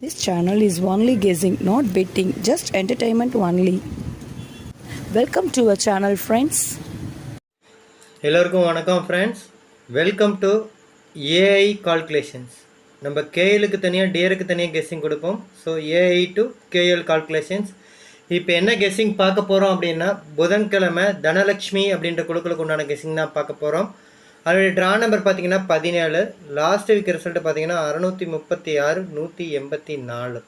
This channel is only guessing, not betting, just entertainment only. Welcome to a channel friends எல்லோருக்கும் வணக்கம் friends welcome to AI calculations நம்ம கேஎலுக்கு தனியாக டிஎருக்கு தனியாக கெஸ்ஸிங் கொடுப்போம். So AI to KL calculations இப்போ என்ன கெஸ்ஸிங் பார்க்க போகிறோம் அப்படின்னா புதன்கிழமை தனலக்ஷ்மி அப்படின்ற குழுக்களுக்கு உண்டான கெஸ்ஸிங் தான் பார்க்க போகிறோம் அதனுடைய ட்ரா நம்பர் பார்த்தீங்கன்னா பதினேழு. லாஸ்ட் வீக் ரிசல்ட் பார்த்தீங்கன்னா அறநூற்றி முப்பத்தி ஆறு நூற்றி எண்பத்தி நாலு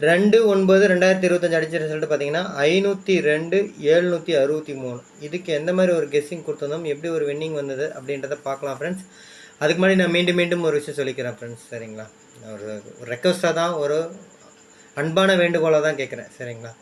ரெண்டு ஒன்பது ரெண்டாயிரத்தி இருபத்தஞ்சி அடிச்ச ரிசல்ட் பார்த்தீங்கன்னா ஐநூற்றி ரெண்டு ஏழ்நூற்றி அறுபத்தி மூணு இதுக்கு எந்த மாதிரி ஒரு கெஸ்ஸிங் கொடுத்துருந்தோம்? எப்படி ஒரு வின்னிங் வந்தது அப்படின்றத பார்க்கலாம் ஃப்ரெண்ட்ஸ் அதுக்கு முன்னாடி நான் மீண்டும் மீண்டும் ஒரு விஷயம் சொல்லிக்கிறேன் ஃப்ரெண்ட்ஸ் சரிங்களா? ஒரு ரெக்வஸ்ட்டாக தான் ஒரு அன்பான வேண்டுகோளாக தான் கேட்குறேன் சரிங்களா?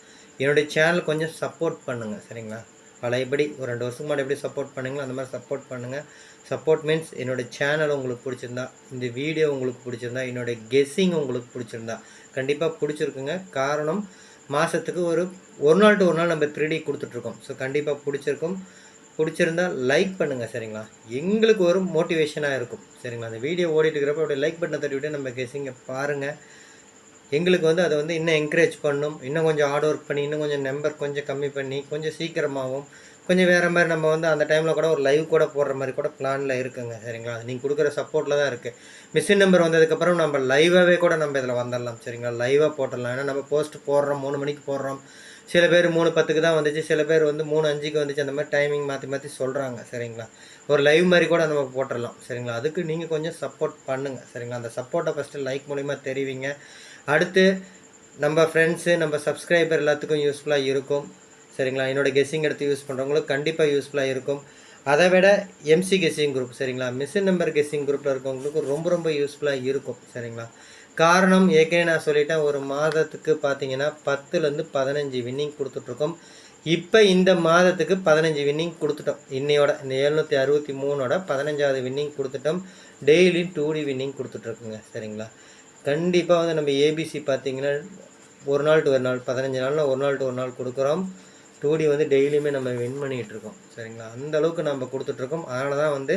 என்னுடைய சேனல் கொஞ்சம் சப்போர்ட் பண்ணுங்கள் சரிங்களா? பழையபடி ஒரு ரெண்டு வருஷத்துக்கு முன்னாடி எப்படி சப்போர்ட் பண்ணுங்களோ அந்த மாதிரி சப்போர்ட் பண்ணுங்கள் சப்போர்ட் மீன்ஸ் என்னோடய சேனல் உங்களுக்கு பிடிச்சிருந்தா இந்த வீடியோ உங்களுக்கு பிடிச்சிருந்தா என்னோடய கெஸ்ஸிங் உங்களுக்கு பிடிச்சிருந்தா கண்டிப்பாக பிடிச்சிருக்குங்க. காரணம் மாதத்துக்கு ஒரு ஒரு நாள் டு ஒரு நாள் நம்ம த்ரீ டி கொடுத்துட்ருக்கோம். ஸோ கண்டிப்பாக பிடிச்சிருக்கும். பிடிச்சிருந்தா லைக் பண்ணுங்கள் சரிங்களா? எங்களுக்கு ஒரு மோட்டிவேஷனாக இருக்கும். சரிங்களா? அந்த வீடியோ ஓடிட்டு இருக்கிறப்ப அப்படியே லைக் பட்டனை தட்டி விட்டு நம்ம கெஸ்ஸிங்கை பாருங்கள் எங்களுக்கு வந்து அதை வந்து இன்னும் என்கரேஜ் பண்ணும். இன்னும் கொஞ்சம் ஹார்ட் ஒர்க் பண்ணி இன்னும் கொஞ்சம் நம்பர் கொஞ்சம் கம்மி பண்ணி கொஞ்சம் சீக்கிரமாகவும் கொஞ்சம் வேறு மாதிரி நம்ம வந்து அந்த டைமில் கூட ஒரு லைவ் கூட போடுற மாதிரி கூட பிளானில் இருக்குங்க சரிங்களா? நீங்கள் கொடுக்குற சப்போர்ட்டில் தான் இருக்குது மிஷின் நம்பர் வந்ததுக்கப்புறம் நம்ம லைவாகவே கூட நம்ம இதில் வந்துடலாம் சரிங்களா? லைவாக போட்டுடலாம். ஏன்னா நம்ம போஸ்ட் போடுறோம் மூணு மணிக்கு போடுறோம். சில பேர் மூணு பத்துக்கு தான் வந்துச்சு சில பேர் வந்து மூணு அஞ்சுக்கு வந்துச்சு அந்த மாதிரி டைமிங் மாற்றி மாற்றி சொல்கிறாங்க சரிங்களா? ஒரு லைவ் மாதிரி கூட நம்ம போட்டுடலாம் சரிங்களா? அதுக்கு நீங்கள் கொஞ்சம் சப்போர்ட் பண்ணுங்கள் சரிங்களா? அந்த சப்போர்ட்டை ஃபஸ்ட்டு லைக் மூலிமா தெரிவிங்க. அடுத்து நம்ம ஃப்ரெண்ட்ஸு நம்ம சப்ஸ்கிரைபர் எல்லாத்துக்கும் யூஸ்ஃபுல்லாக இருக்கும். சரிங்களா? என்னோடய கெஸ்ஸிங் எடுத்து யூஸ் பண்ணுறவங்களுக்கு கண்டிப்பாக யூஸ்ஃபுல்லாக இருக்கும். அதை விட எம்சி கெஸ்ஸிங் குரூப் சரிங்களா? மிஷின் நம்பர் கெஸ்ஸிங் குரூப்பில் இருக்கவங்களுக்கு ரொம்ப ரொம்ப யூஸ்ஃபுல்லாக இருக்கும் சரிங்களா? காரணம் ஏற்கனவே நான் சொல்லிட்டேன். ஒரு மாதத்துக்கு பார்த்தீங்கன்னா பத்துலேருந்து பதினஞ்சு வின்னிங் கொடுத்துட்ருக்கோம். இப்போ இந்த மாதத்துக்கு பதினஞ்சு வின்னிங் கொடுத்துட்டோம். இன்னையோட இந்த எழுநூற்றி அறுபத்தி மூணோட பதினஞ்சாவது வின்னிங் கொடுத்துட்டோம். டெய்லி டூ டி வின்னிங் கொடுத்துட்ருக்குங்க சரிங்களா? கண்டிப்பாக வந்து நம்ம ஏபிசி பார்த்தீங்கன்னா ஒரு நாள் டு ஒரு நாள் பதினஞ்சு நாளில் ஒரு நாள் டு ஒரு நாள் கொடுக்குறோம். டூடி வந்து டெய்லியுமே நம்ம வின் பண்ணிகிட்டு இருக்கோம். சரிங்களா? அந்த அளவுக்கு நம்ம கொடுத்துட்ருக்கோம் அதனால தான் வந்து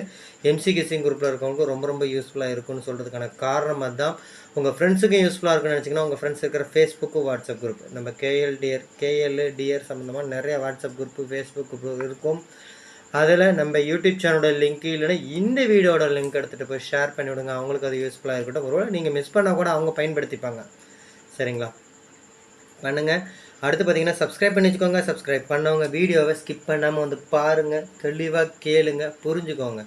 எம்சி குரூப்பில் இருக்கவங்களுக்கு ரொம்ப ரொம்ப யூஸ்ஃபுல்லாக இருக்கும்னு சொல்கிறதுக்கான காரணம் அதுதான். உங்கள் ஃப்ரெண்ட்ஸுக்கும் யூஸ்ஃபுல்லாக இருக்குன்னு நினச்சிங்கன்னா உங்கள் ஃப்ரெண்ட்ஸ் இருக்கிற ஃபேஸ்புக்கு வாட்ஸ்அப் குரூப் நம்ம கேஎல் டிஆர் கேஎல் டிஎர் சம்மந்தமாக நிறைய வாட்ஸ்அப் குரூப்பு ஃபேஸ்புக் குரூப் இருக்கும். அதில் நம்ம யூடியூப் சேனலோட லிங்க் இல்லைன்னா இந்த வீடியோட லிங்க் எடுத்துகிட்டு போய் ஷேர் பண்ணி விடுங்க. அவங்களுக்கு அது யூஸ்ஃபுல்லாக இருக்கட்டும். ஒருவேளை நீங்கள் மிஸ் பண்ணால் கூட அவங்க பயன்படுத்திப்பாங்க. சரிங்களா? பண்ணுங்கள் அடுத்து பார்த்தீங்கன்னா சப்ஸ்கிரைப் பண்ணி வச்சுக்கோங்க. சப்ஸ்கிரைப் பண்ணவங்க வீடியோவை ஸ்கிப் பண்ணாமல் வந்து பாருங்கள் தெளிவாக கேளுங்க. புரிஞ்சுக்கோங்க.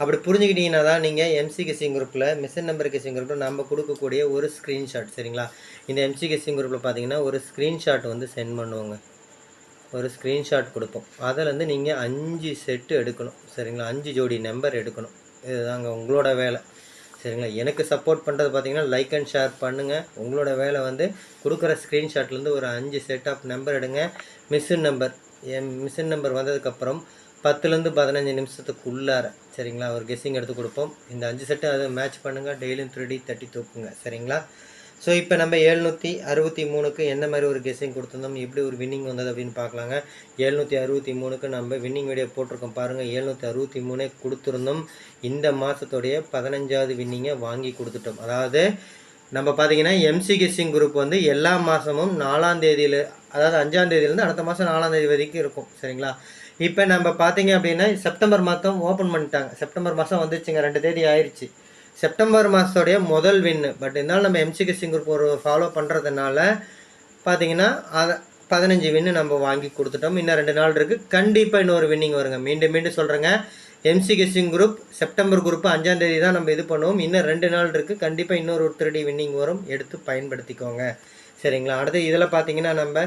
அப்படி புரிஞ்சுக்கிட்டீங்கன்னா தான் நீங்கள் எம்சி கெஸ்ஸிங் குரூப்பில் மிஷின் நம்பர் கெஸ்ஸிங் குரூப்பில் நம்ம கொடுக்கக்கூடிய ஒரு ஸ்க்ரீன்ஷாட் சரிங்களா? இந்த எம்சி கெஸ்ஸிங் குரூப்பில் பார்த்தீங்கன்னா ஒரு ஸ்க்ரீன்ஷாட் வந்து சென்ட் பண்ணுவோங்க. ஒரு ஸ்க்ரீன்ஷாட் கொடுப்போம். அதிலேருந்து நீங்கள் அஞ்சு செட்டு எடுக்கணும். சரிங்களா? அஞ்சு ஜோடி நம்பர் எடுக்கணும். இதுதாங்க உங்களோட வேலை. சரிங்களா? எனக்கு சப்போர்ட் பண்ணுறது பார்த்தீங்கன்னா லைக் அண்ட் ஷேர் பண்ணுங்கள் உங்களோட வேலை வந்து கொடுக்குற ஸ்க்ரீன்ஷாட்லேருந்து ஒரு அஞ்சு செட் ஆஃப் நம்பர் எடுங்க. மிஷின் நம்பர் என் மிஷின் நம்பர் வந்ததுக்கப்புறம் பத்துலேருந்து பதினஞ்சு நிமிஷத்துக்குள்ளார சரிங்களா? ஒரு கெஸ்ஸிங் எடுத்து கொடுப்போம். இந்த அஞ்சு செட்டு அதை மேட்ச் பண்ணுங்கள் டெய்லியும் த்ரீ தட்டி தூக்குங்க. சரிங்களா? ஸோ இப்போ நம்ம எழுநூற்றி அறுபத்தி மூணுக்கு எந்த மாதிரி ஒரு கெஸ்ஸிங் கொடுத்துருந்தோம்? எப்படி ஒரு வின்னிங் வந்தது அப்படின்னு பார்க்கலாங்க. எழுநூற்றி அறுபத்தி மூணுக்கு நம்ம வின்னிங் வீடியோ போட்டிருக்கோம். பாருங்கள் எழுநூற்றி அறுபத்தி மூணே கொடுத்துருந்தோம். இந்த மாதத்துடைய பதினஞ்சாவது வின்னிங்கை வாங்கி கொடுத்துட்டோம். அதாவது நம்ம பார்த்தீங்கன்னா எம்சி கெஸ்ஸிங் குரூப் வந்து எல்லா மாதமும் நாலாம் தேதியில் அதாவது அஞ்சாம் தேதியிலேருந்து அடுத்த மாதம் நாலாம் தேதி வரைக்கும் இருக்கும். சரிங்களா? இப்போ நம்ம பார்த்தீங்க அப்படின்னா செப்டம்பர் மாதம் ஓப்பன் பண்ணிட்டாங்க. செப்டம்பர் மாதம் வந்துச்சுங்க. ரெண்டு தேதி ஆயிடுச்சு செப்டம்பர் மாதத்துடைய முதல் வின்னு பட் இருந்தாலும் நம்ம எம்சிகே குரூப் ஒரு ஃபாலோ பண்ணுறதுனால பார்த்தீங்கன்னா அதை பதினஞ்சு வின்னு நம்ம வாங்கி கொடுத்துட்டோம். இன்னும் ரெண்டு நாள் இருக்குது கண்டிப்பாக இன்னொரு வின்னிங் வருங்க. மீண்டும் மீண்டும் சொல்கிறேங்க MC guessing group September group அஞ்சாம் தேதி தான் நம்ம இது பண்ணுவோம். இன்னும் ரெண்டு நாள் இருக்குது கண்டிப்பாக இன்னொரு ஒரு த்ரீ வின்னிங் வரும். எடுத்து பயன்படுத்திக்கோங்க. சரிங்களா? அடுத்து இதில் பார்த்தீங்கன்னா நம்ம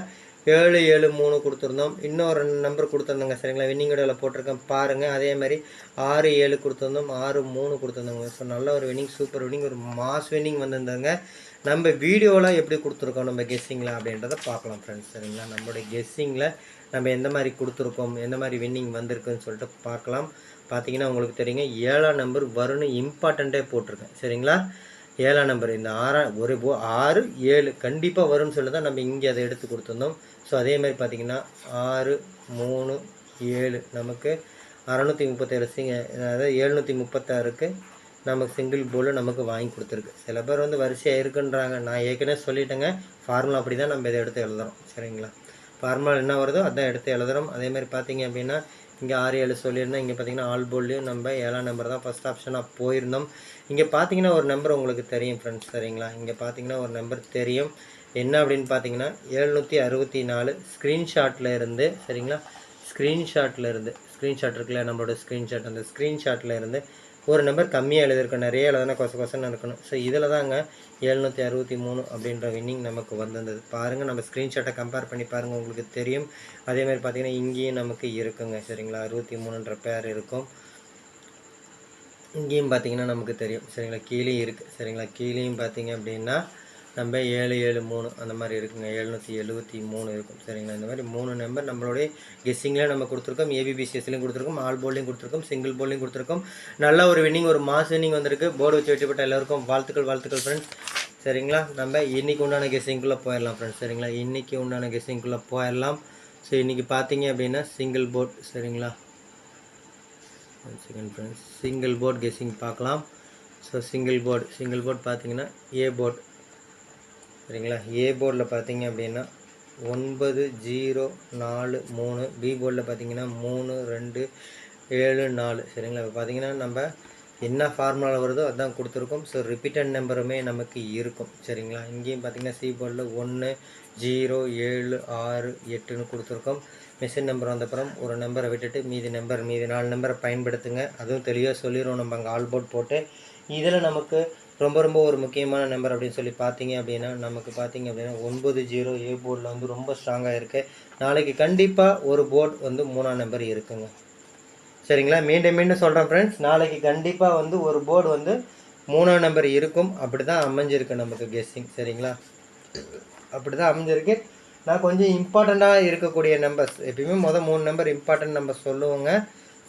ஏழு ஏழு மூணு கொடுத்துருந்தோம். இன்னும் ரெண்டு நம்பர் கொடுத்துருந்தோங்க. சரிங்களா? வின்னிங் வீடியோவில் போட்டிருக்கேன். பாருங்கள் அதே மாதிரி ஆறு ஏழு கொடுத்துருந்தோம். ஆறு மூணு கொடுத்துருந்தோங்க. ஸோ நல்ல ஒரு வின்னிங் சூப்பர் வின்னிங் ஒரு மாஸ் வின்னிங் வந்திருந்தாங்க நம்ம வீடியோவில் எப்படி கொடுத்துருக்கோம்? நம்ம கெஸ்ஸிங்கில் அப்படின்றத பார்க்கலாம் ஃப்ரெண்ட்ஸ் சரிங்களா? நம்மளுடைய கெஸ்ஸிங்கில் நம்ம எந்த மாதிரி கொடுத்துருக்கோம்? எந்த மாதிரி வின்னிங் வந்திருக்குன்னு சொல்லிட்டு பார்க்கலாம். பார்த்தீங்கன்னா உங்களுக்கு தெரியுங்க. ஏழாம் நம்பர் வரும்னு இம்பார்ட்டண்ட்டே போட்டிருக்கேன். சரிங்களா? ஏழாம் நம்பர். இந்த ஆறா ஒரு ஆறு ஏழு கண்டிப்பாக வரும்னு சொல்லி தான் நம்ம இங்கே அதை எடுத்து கொடுத்துருந்தோம். ஸோ அதே மாதிரி பார்த்தீங்கன்னா ஆறு மூணு ஏழு நமக்கு அறநூற்றி முப்பத்தேழு சிங்க அதாவது எழுநூற்றி முப்பத்தாறுக்கு நமக்கு சிங்கிள் போல் நமக்கு வாங்கி கொடுத்துருக்கு. சில பேர் வந்து வரிசையாக இருக்குன்றாங்க. நான் ஏற்கனவே சொல்லிட்டேங்க. ஃபார்முலா அப்படி தான் நம்ம இதை எடுத்து எழுதுறோம். சரிங்களா? ஃபார்முலா என்ன வருதோ அதான் எடுத்து எழுதுகிறோம் அதேமாதிரி பார்த்திங்க பார்த்தீங்க அப்படின்னா இங்கே ஆறு ஏழு சொல்லியிருந்தோம் இங்கே பார்த்தீங்கன்னா ஆல் போல்லையும் நம்ம ஏழாம் நம்பர் தான் ஃபஸ்ட் ஆப்ஷனாக போயிருந்தோம். இங்கே பார்த்தீங்கன்னா ஒரு நம்பர் உங்களுக்கு தெரியும் ஃப்ரெண்ட்ஸ் சரிங்களா? இங்கே பார்த்தீங்கன்னா ஒரு நம்பர் தெரியும். என்ன அப்படின்னு பார்த்தீங்கன்னா எழுநூற்றி அறுபத்தி நாலு ஸ்க்ரீன்ஷாட்டில் இருந்து சரிங்களா? ஸ்க்ரீன்ஷாட்டில் இருந்து ஸ்க்ரீன்ஷாட் இருக்குல்ல நம்மளோட ஸ்க்ரீன்ஷாட் அந்த ஸ்க்ரீன்ஷாட்டில் இருந்து ஒரு நம்பர் கம்மியாக எழுதியிருக்கணும். நிறைய எழுதுனா கொச கொசன்னு இருக்கணும். ஸோ இதில் தாங்க எழுநூற்றி அறுபத்தி மூணு அப்படின்ற வின்னிங் நமக்கு வந்திருந்தது. பாருங்கள் நம்ம ஸ்க்ரீன்ஷாட்டை கம்பேர் பண்ணி பாருங்கள் உங்களுக்கு தெரியும். அதே மாதிரி பார்த்தீங்கன்னா இங்கேயும் நமக்கு இருக்குங்க. சரிங்களா? அறுபத்தி மூணுன்ற பேர் இருக்கும். இங்கேயும் பார்த்தீங்கன்னா நமக்கு தெரியும். சரிங்களா? கீழேயும் இருக்குது சரிங்களா? கீழேயும் பார்த்தீங்க அப்படின்னா நம்ம ஏழு ஏழு மூணு அந்த மாதிரி இருக்குங்க. எழுநூற்றி எழுபத்தி மூணு இருக்கும். சரிங்களா? இந்த மாதிரி மூணு நம்பர் நம்மளுடைய கெஸ்ஸிங்கில் நம்ம கொடுத்துருக்கோம். ஏபிபிசிஎஸ்லையும் கொடுத்துருக்கோம். ஆல் போல்லையும் கொடுத்துருக்கோம். சிங்கிள் போல்லையும் கொடுத்துருக்கோம். நல்ல ஒரு வின்னிங் ஒரு மாஸ் வின்னிங் வந்திருக்கு. போர்டு வச்சு வெட்டிப்பட்ட எல்லாருக்கும் வாழ்த்துக்கள் வாழ்த்துக்கள் ஃப்ரெண்ட்ஸ் சரிங்களா? நம்ம இன்றைக்கு உண்டான கெஸ்ஸிங்குள்ளே போயிடலாம் ஃப்ரெண்ட்ஸ் சரிங்களா? இன்றைக்கி உண்டான கெஸ்ஸிங்குள்ளே போயிடலாம். ஸோ இன்றைக்கி பார்த்தீங்க அப்படின்னா சிங்கிள் போர்ட் சரிங்களா? Second friends single board guessing பார்க்கலாம். So single board single board பார்த்தீங்கன்னா ஏ போர்ட் சரிங்களா? ஏ போர்டில் பார்த்தீங்க அப்படின்னா ஒன்பது ஜீரோ நாலு மூணு பி போர்டில் பார்த்தீங்கன்னா மூணு ரெண்டு ஏழு நாலு. சரிங்களா? இப்போ பார்த்தீங்கன்னா நம்ம என்ன ஃபார்முலாவில் வருதோ அதான் கொடுத்துருக்கோம். ஸோ ரிப்பீட்டட் நம்பருமே நமக்கு இருக்கும். சரிங்களா? இங்கேயும் பார்த்தீங்கன்னா சி போர்டில் ஒன்று ஜீரோ ஏழு ஆறு எட்டுன்னு கொடுத்துருக்கோம். மிஷின் நம்பர் வந்தப்புறம் ஒரு நம்பரை விட்டுட்டு மீதி நம்பர் மீதி நாலு நம்பரை பயன்படுத்துங்க. அதுவும் தெளிவாக சொல்லிடுவோம் நம்ம அங்கே ஆல் போர்ட் போட்டு. இதில் நமக்கு ரொம்ப ரொம்ப ஒரு முக்கியமான நம்பர் அப்படின்னு சொல்லி பார்த்தீங்க அப்படின்னா நமக்கு பார்த்தீங்க அப்படின்னா ஒன்பது ஜீரோ ஏ போர்டில் வந்து ரொம்ப ஸ்ட்ராங்காக இருக்குது நாளைக்கு கண்டிப்பாக ஒரு போர்டு வந்து மூணாம் நம்பர் இருக்குங்க. சரிங்களா? மீண்டும் மீண்டும் சொல்கிறேன் ஃப்ரெண்ட்ஸ் நாளைக்கு கண்டிப்பாக வந்து ஒரு போர்டு வந்து மூணாம் நம்பர் இருக்கும். அப்படி தான் அமைஞ்சிருக்கு நமக்கு கெஸ்ஸிங் சரிங்களா? அப்படி தான் அமைஞ்சிருக்கு. நான் கொஞ்சம் இம்பார்ட்டண்ட்டாக இருக்கக்கூடிய நம்பர்ஸ் எப்பயுமே மொதல் மூணு நம்பர் இம்பார்ட்டன்ட் நம்பர் சொல்லுவோங்க.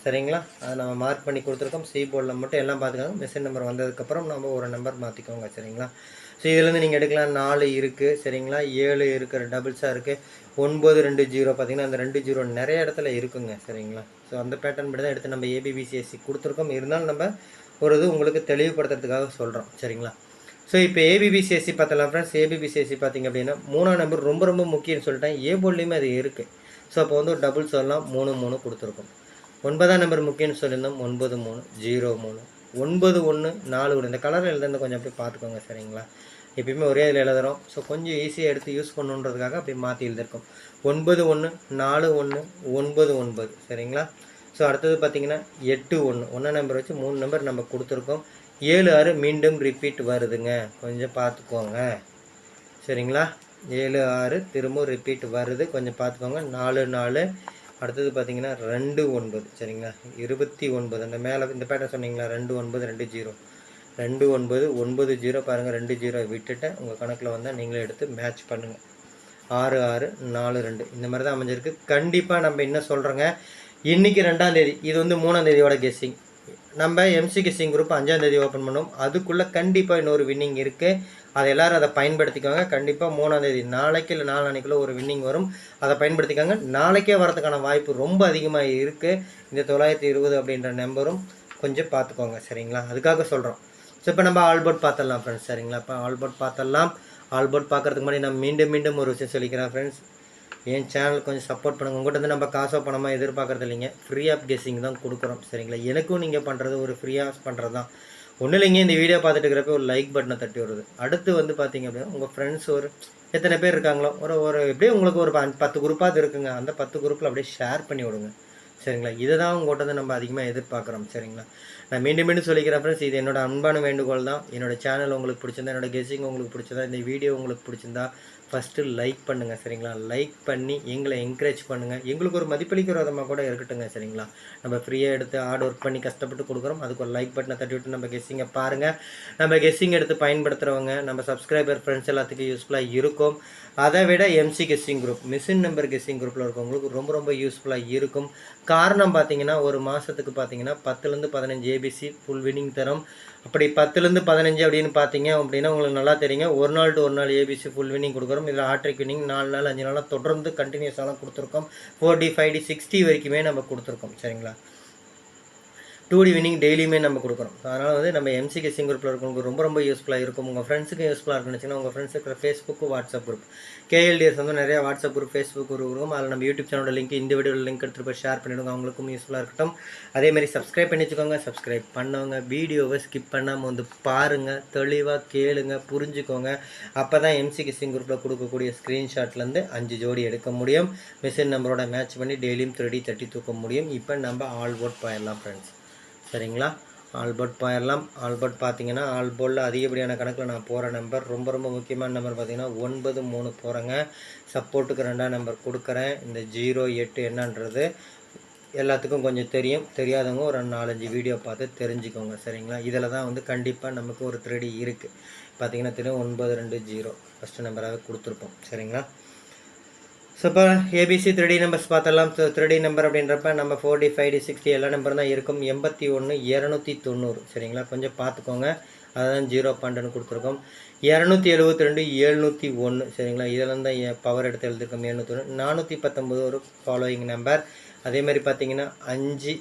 சரிங்களா? அதை நம்ம மார்க் பண்ணி கொடுத்துருக்கோம். சி போர்டில் மட்டும் எல்லாம் பார்த்துக்கோங்க மெஷின் நம்பர் வந்ததுக்கப்புறம் நம்ம ஒரு நம்பர் மாற்றிக்கோங்க சரிங்களா? ஸோ இதுலேருந்து நீங்கள் எடுக்கலாம். நாலு இருக்குது சரிங்களா? ஏழு இருக்கிற டபுள்ஸாக இருக்குது ஒன்பது ரெண்டு ஜீரோ பார்த்திங்கன்னா அந்த ரெண்டு ஜீரோ நிறைய இடத்துல இருக்குங்க சரிங்களா? ஸோ அந்த பேட்டர்ன் படி தான் எடுத்து நம்ம ஏபிபிசிஎஸ்சி கொடுத்துருக்கோம். இருந்தாலும் நம்ம ஒரு இது உங்களுக்கு தெளிவுபடுத்துறதுக்காக சொல்கிறோம் சரிங்களா? ஸோ இப்போ ஏபிபிசிஎஸ்சி பார்த்தலாம் ஃப்ரெண்ட்ஸ் ஏபிபிசிஎஸ்சி பார்த்திங்க அப்படின்னா மூணாம் நம்பர் ரொம்ப ரொம்ப முக்கியம்னு சொல்லிட்டேன். ஏ போர்ட்லேயுமே அது இருக்குது ஸோ அப்போ வந்து ஒரு டபுள் எல்லாம் மூணு மூணு கொடுத்துருக்கோம். ஒன்பதாம் நம்பர் முக்கியம்னு சொல்லியிருந்தோம். ஒன்பது மூணு ஜீரோ மூணு. ஒன்பது ஒன்று நாலு ஒன்று இந்த கலரில் எழுதுறது கொஞ்சம் அப்படியே பார்த்துக்கோங்க சரிங்களா? எப்பயுமே ஒரே இதில் எழுதுகிறோம் ஸோ கொஞ்சம் ஈஸியாக எடுத்து யூஸ் பண்ணுன்றதுக்காக அப்படி மாற்றி எழுதிருக்கோம் ஒன்பது ஒன்று நாலு ஒன்று ஒன்பது ஒன்பது சரிங்களா? ஸோ அடுத்தது பார்த்தீங்கன்னா எட்டு ஒன்று ஒன்றாம் நம்பர் வச்சு மூணு நம்பர் நம்ம கொடுத்துருக்கோம். ஏழு ஆறு மீண்டும் ரிப்பீட் வருதுங்க. கொஞ்சம் பார்த்துக்கோங்க. சரிங்களா? ஏழு ஆறு திரும்ப ரிப்பீட் வருது. கொஞ்சம் பார்த்துக்கோங்க. நாலு நாலு அடுத்தது பார்த்தீங்கன்னா ரெண்டு ஒன்பது சரிங்களா? இருபத்தி ஒன்பது. அந்த மேலே இந்த பேட்டர்ன் சொன்னீங்களா? ரெண்டு ஒன்பது ரெண்டு ஜீரோ. ரெண்டு ஒன்பது ஒன்பது ஜீரோ. பாருங்கள் ரெண்டு ஜீரோ விட்டுட்டேன் உங்கள் கணக்கில் வந்தால் நீங்களே எடுத்து மேட்ச் பண்ணுங்கள் ஆறு ஆறு நாலு ரெண்டு. இந்த மாதிரி தான் அமைஞ்சிருக்கு. கண்டிப்பாக நம்ம என்ன சொல்கிறோங்க இன்றைக்கி ரெண்டாம் தேதி. இது வந்து மூணாம் தேதியோட கெஸ்ஸிங் நம்ம எம்சி சிங் குரூப் அஞ்சாம் தேதி ஓப்பன் பண்ணோம். அதுக்குள்ளே கண்டிப்பாக இன்னொரு வின்னிங் இருக்குது அதை எல்லோரும் அதை பயன்படுத்திக்கோங்க. கண்டிப்பாக மூணாம் தேதி நாளைக்கு இல்லை நாளானிக்குள்ளே ஒரு வின்னிங் வரும். அதை பயன்படுத்திக்கோங்க. நாளைக்கே வரதுக்கான வாய்ப்பு ரொம்ப அதிகமாக இருக்குது இந்த தொள்ளாயிரத்தி இருபது அப்படின்ற நம்பரும் கொஞ்சம் பார்த்துக்கோங்க. சரிங்களா? அதுக்காக சொல்கிறோம் ஸோ இப்போ நம்ம ஆல்போர்ட் பார்த்துடலாம் ஃப்ரெண்ட்ஸ் சரிங்களா? இப்போ ஆல்போர்ட் பார்த்துடலாம். ஆல்போர்ட் பார்க்கறதுக்கு முன்னாடி நான் மீண்டும் மீண்டும் ஒரு விஷயம் சொல்லிக்கிறேன் ஃப்ரெண்ட்ஸ் என் சேனல் கொஞ்சம் சப்போர்ட் பண்ணுங்கள் உங்கள்கிட்ட வந்து நம்ம காசோ பணமாக எதிர்பார்க்கறது இல்லைங்க. ஃப்ரீ ஆஃப் கெஸ்ஸிங் தான் கொடுக்குறோம். சரிங்களா? எனக்கும் நீங்கள் பண்ணுறது ஒரு ஃப்ரீயாக பண்ணுறது தான். ஒன்றும் இல்லைங்க இந்த வீடியோ பார்த்துட்டு இருக்கிறப்ப ஒரு லைக் பட்டனை தட்டி வருது அடுத்து வந்து பார்த்தீங்க அப்படின்னா உங்கள் ஃப்ரெண்ட்ஸ் ஒரு எத்தனை பேர் இருக்காங்களோ ஒரு ஒரு எப்படியும் உங்களுக்கு ஒரு பத்து குரூப்பாக இருக்குங்க. அந்த பத்து குரூப்பில் அப்படியே ஷேர் பண்ணி விடுங்க. சரிங்களா? இதை தான் உங்கள்கிட்ட வந்து நம்ம அதிகமாக எதிர்பார்க்குறோம். சரிங்களா? நான் மீண்டும் மீண்டும் சொல்லிக்கிறேன் ஃப்ரெண்ட்ஸ் இது என்னோட அன்பான வேண்டுகோள் தான். என்னோட சேனல் உங்களுக்கு பிடிச்சிருந்தா என்னோட கெஸ்ஸிங் உங்களுக்கு பிடிச்சிருந்தா இந்த வீடியோ உங்களுக்கு பிடிச்சிருந்தா ஃபஸ்ட்டு லைக் பண்ணுங்கள் சரிங்களா? லைக் பண்ணி எங்களை என்கரேஜ் பண்ணுங்கள் எங்களுக்கு ஒரு மதிப்பளிக்கிற விதமாக கூட இருக்கட்டுங்க சரிங்களா? நம்ம ஃப்ரீயாக எடுத்து ஹார்ட் ஒர்க் பண்ணி கஷ்டப்பட்டு கொடுக்குறோம். அதுக்கு ஒரு லைக் பட்டனை தட்டி விட்டு நம்ம கெஸ்ஸிங்கை பாருங்கள் நம்ம கெஸ்ஸிங் எடுத்து பயன்படுத்துகிறவங்க நம்ம சப்ஸ்கிரைபர் ஃப்ரெண்ட்ஸ் எல்லாத்துக்கும் யூஸ்ஃபுல்லாக இருக்கும். அதை விட MC guessing group machine number guessing குரூப்பில் இருக்கவங்களுக்கு ரொம்ப ரொம்ப யூஸ்ஃபுல்லாக இருக்கும். காரணம் பார்த்தீங்கன்னா ஒரு மாதத்துக்கு பார்த்தீங்கன்னா பத்துலேருந்து பதினஞ்சு ஏபிசி ஃபுல் வினிங் தரும். அப்படி பத்துலேருந்து பதினஞ்சு அப்படின்னு பார்த்தீங்க அப்படின்னா உங்களுக்கு நல்லா தெரியுங்க. ஒரு நாள் டு ஒரு நாள் ஏபிசி ஃபுல் வினிங் கொடுக்குறோம். இதில் ஹாட்ரிக் வினிங் நாலு நாள் அஞ்சு நாளாக தொடர்ந்து கண்டினியூஸாலாம் கொடுத்துருக்கோம். Four D five D sixty வரைக்குமே நம்ம கொடுத்துருக்கோம். சரிங்களா? டூ டி வினிங் டெய்லியுமே நம்ம கொடுக்குறோம் அதனால் வந்து நம்ம எம்சிகே சிங் குரூப்பில் இருக்கவங்களுக்கு ரொம்ப ரொம்ப யூஸ்ஃபுல்லாக இருக்கும். உங்கள் ஃப்ரெண்ட்ஸுக்கு யூஸ்ஃபுல்லாக இருக்குன்னு உங்கள் ஃப்ரெண்ட்ஸ் இருக்கிற ஃபேஸ்புக்கு வாட்ஸ்அப் குரூப் கேஎல்டிஎஸ் வந்து நிறைய வாட்ஸ்அப் குரூப் ஃபேஸ்புக் குரூப் இருக்கும். அதில் நம்ம யூடியூப் சேனலோட லிங்க் இந்த வீடியோட லிங்க் எடுத்துகிட்டு போய் ஷேர் பண்ணிவிடுங்க அவங்களுக்கும் யூஸ்ஃபுல்லாக இருக்கட்டும். அதேமாதிரி சப்ஸ்கிரைப் பண்ணி வச்சுக்கோங்க. சப்ஸ்கிரைப் பண்ணவங்க வீடியோவை ஸ்கிப் பண்ணாமல் வந்து பாருங்கள் தெளிவாக கேளுங்க. புரிஞ்சுக்கோங்க. அப்போ தான் எம்சிகே சிங் குரூப்பில் கொடுக்கக்கூடிய ஸ்க்ரீன்ஷாட்லேருந்து அஞ்சு ஜோடி எடுக்க முடியும். மிஷின் நம்பரோட மேட்ச் பண்ணி டெய்லியும் திருடி தட்டி தூக்க முடியும். இப்போ நம்ம ஆல் அவுட் போயிடலாம் ஃப்ரெண்ட்ஸ் சரிங்களா? ஆல்பர்ட் போயிடலாம் ஆல்பர்ட் பார்த்தீங்கன்னா ஆல்போர்டில் அதிகப்படியான கணக்கில் நான் போகிற நம்பர். ரொம்ப ரொம்ப முக்கியமான நம்பர் பார்த்தீங்கன்னா ஒன்பது மூணு போகிறேங்க சப்போர்ட்டுக்கு ரெண்டாம் நம்பர் கொடுக்குறேன். இந்த ஜீரோ எட்டு என்னன்றது எல்லாத்துக்கும் கொஞ்சம் தெரியும். தெரியாதவங்க ஒரு நாலஞ்சு வீடியோ பார்த்து தெரிஞ்சுக்கோங்க. சரிங்களா? இதில் தான் வந்து கண்டிப்பாக நமக்கு ஒரு த்ரீடி இருக்குது பார்த்தீங்கன்னா தெரியும் ஒன்பது ரெண்டு ஜீரோ. ஃபஸ்ட்டு நம்பராக கொடுத்துருப்போம். சரிங்களா? ஸோ இப்போ ஏபிசி த்ரீ நம்பர்ஸ் பார்த்தலாம். த்ரீ நம்பர் அப்படின்றப்ப நம்ம four D five D sixty எல்லா நம்பர் தான் இருக்கும். எண்பத்தி ஒன்று இரநூத்தி தொண்ணூறு. சரிங்களா? கொஞ்சம் பார்த்துக்கோங்க. அதுதான் ஜீரோ பன்னெண்டுன்னு கொடுத்துருக்கோம். இரநூத்தி எழுபத்தி ரெண்டு எழுநூற்றி ஒன்று சரிங்களா? இதெல்லாம் தான் பவர் எடுத்து எழுதிருக்கோம் எழுநூற்றி ஒன்று நானூற்றி பத்தொம்பது ஒரு ஃபாலோயிங் நம்பர் அதே மாதிரி பார்த்தீங்கன்னா அஞ்சு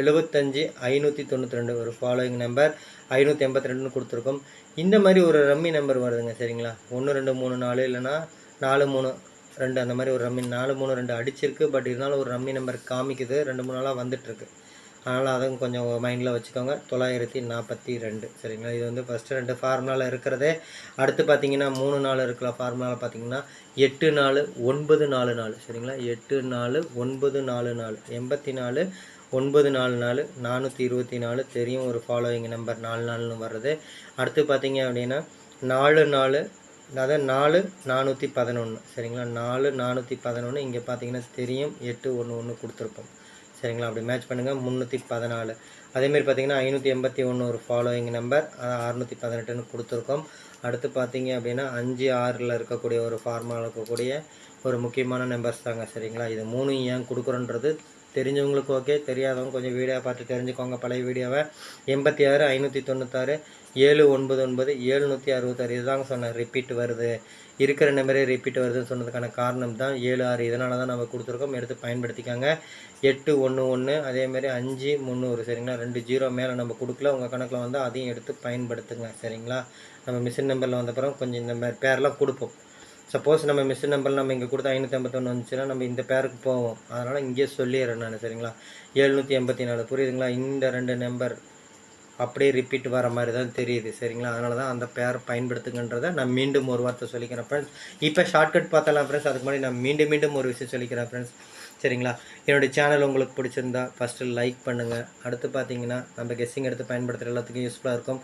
எழுபத்தஞ்சு ஐநூற்றி தொண்ணூற்றி ரெண்டு ஒரு ஃபாலோயிங் நம்பர் ஐநூற்றி எண்பத்தி ரெண்டுன்னு கொடுத்துருக்கோம். இந்த மாதிரி ஒரு ரம்மி நம்பர் வருதுங்க. சரிங்களா? ஒன்று ரெண்டு மூணு நாலு இல்லைன்னா நாலு மூணு ரெண்டு அந்த மாதிரி ஒரு ரம்மி நாலு மூணு ரெண்டு அடிச்சிருக்கு. பட் இருந்தாலும் ஒரு ரம்மி நம்பர் காமிக்குது. ரெண்டு மூணு நாளாக வந்துட்டுருக்கு. அதனால் அதுவும் கொஞ்சம் மைண்டில் வச்சுக்கோங்க. தொள்ளாயிரத்தி நாற்பத்தி ரெண்டு. சரிங்களா? இது வந்து ஃபஸ்ட்டு ரெண்டு ஃபார்முலாவில் இருக்கிறதே. அடுத்து பார்த்தீங்கன்னா மூணு நாள் இருக்கிற ஃபார்முலாவில் பார்த்தீங்கன்னா எட்டு நாலு ஒன்பது நாலு நாலு. சரிங்களா? எட்டு நாலு ஒன்பது நாலு நாலு. எண்பத்தி நாலு ஒன்பது நாலு நாலு. நானூற்றி இருபத்தி நாலு. தெரியும் ஒரு ஃபாலோயிங் நம்பர் நாலு நாலுன்னு வர்றது. அடுத்து பார்த்தீங்க அப்படின்னா நாலு நாலு அதாவது நாலு நானூற்றி பதினொன்று சரிங்களா? நாலு நானூற்றி பதினொன்று இங்கே பார்த்தீங்கன்னா தெரியும். எட்டு ஒன்று ஒன்று கொடுத்துருப்போம். சரிங்களா? அப்படி மேட்ச் பண்ணுங்கள் முந்நூற்றி பதினாலு. அதேமாரி பார்த்தீங்கன்னா ஐநூற்றி எண்பத்தி ஒன்று ஒரு ஃபாலோயிங் நம்பர் அறுநூற்றி பதினெட்டுன்னு கொடுத்துருக்கோம். அடுத்து பார்த்தீங்க அப்படின்னா அஞ்சு ஆறில் இருக்கக்கூடிய ஒரு ஃபார்மாவில் இருக்கக்கூடிய ஒரு முக்கியமான நம்பர்ஸ் தாங்க. சரிங்களா? இது மூணு ஏன் கொடுக்குறோன்றது தெரிஞ்சவங்களுக்கு ஓகே தெரியாதவங்க கொஞ்சம் வீடியோ பார்த்து தெரிஞ்சுக்கோங்க. பழைய வீடியோவை எண்பத்தி ஆறு ஐநூற்றி தொண்ணூத்தாறு ஏழு ஒன்பது ஒன்பது ஏழுநூற்றி அறுபத்தாறு. இதுதாங்க சொன்னேன் ரிப்பீட் வருது. இருக்கிற நம்பரே ரிப்பீட் வருதுன்னு சொன்னதுக்கான காரணம் தான் ஏழு ஆறு. இதனால தான் நம்ம கொடுத்துருக்கோம். எடுத்து பயன்படுத்திக்காங்க. எட்டு ஒன்று ஒன்று அதேமாரி அஞ்சு முந்நூறு. சரிங்களா? ரெண்டு ஜீரோ மேலே நம்ம கொடுக்கல. உங்கள் கணக்கில் வந்து அதையும் எடுத்து பயன்படுத்துங்க. சரிங்களா? நம்ம மிஷின் நம்பரில் வந்த பிறகு கொஞ்சம் இந்த மாதிரி பேரெலாம் கொடுப்போம். சப்போஸ் நம்ம மிஷின் நம்பர் நம்ம இங்கே கொடுத்து ஐநூற்றி ஐம்பத்தொன்று வந்துச்சுன்னா நம்ம இந்த பேருக்கு போவோம். அதனால் இங்கேயே சொல்லிடுறேன் நான் சரிங்களா? எழுநூற்றி எண்பத்தி நாலு புரியுதுங்களா? இந்த ரெண்டு நம்பர் அப்படியே ரிப்பீட் வர மாதிரி தான் தெரியுது சரிங்களா? அதனால தான் அந்த பேர் பயன்படுத்துங்கன்றதை நான் மீண்டும் ஒரு வார்த்தை சொல்லிக்கிறேன் ஃப்ரெண்ட்ஸ் இப்போ ஷார்ட்கட் பார்த்தலாம் ஃப்ரெண்ட்ஸ் அதுக்கு முன்னாடி நான் மீண்டும் மீண்டும் ஒரு விஷயம் சொல்லிக்கிறேன் ஃப்ரெண்ட்ஸ் சரிங்களா? என்னுடைய சேனல் உங்களுக்கு பிடிச்சிருந்தா ஃபஸ்ட்டு லைக் பண்ணுங்கள் அடுத்து பார்த்தீங்கன்னா நம்ம கெஸ்ஸிங் எடுத்து பயன்படுத்துகிற எல்லாத்துக்கும் யூஸ்ஃபுல்லாக இருக்கும்.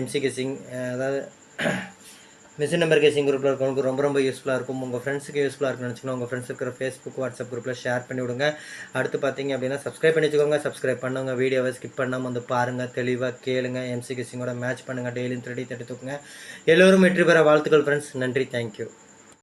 எம்சி கெஸ்ஸிங் அதாவது மிஷின் நம்பர் கேசிங் குரூப்பில் இருக்கவங்களுக்கு ரொம்ப ரொம்ப யூஸ்ஃபுல்லாக இருக்கும். உங்கள் ஃப்ரெண்ட்ஸுக்கு யூஸ்ஃபுல்லாக இருக்குன்னு நினச்சிங்கன்னா உங்கள் ஃப்ரெண்ட்ஸ் இருக்கிற ஃபேஸ்புக் வாட்ஸ்அப் குரூப்பில் ஷேர் பண்ணி விடுங்க. அடுத்து பார்த்தீங்க அப்படின்னா சப்ஸ்கிரைப் பண்ணி வச்சுக்கோங்க. சப்ஸ்கிரைப் பண்ணுங்க. வீடியோவை ஸ்கிப் பண்ணாமல் வந்து பாருங்கள் தெளிவாக கேளுங்க. எம்சி கேசிங்கோட மேட்ச் பண்ணுங்கள் டெய்லியும் த்ரெடி தட்டி தூக்குங்க. எல்லோரும் வெற்றி பெற வாழ்த்துக்கள் ஃப்ரெண்ட்ஸ் நன்றி. தேங்க்யூ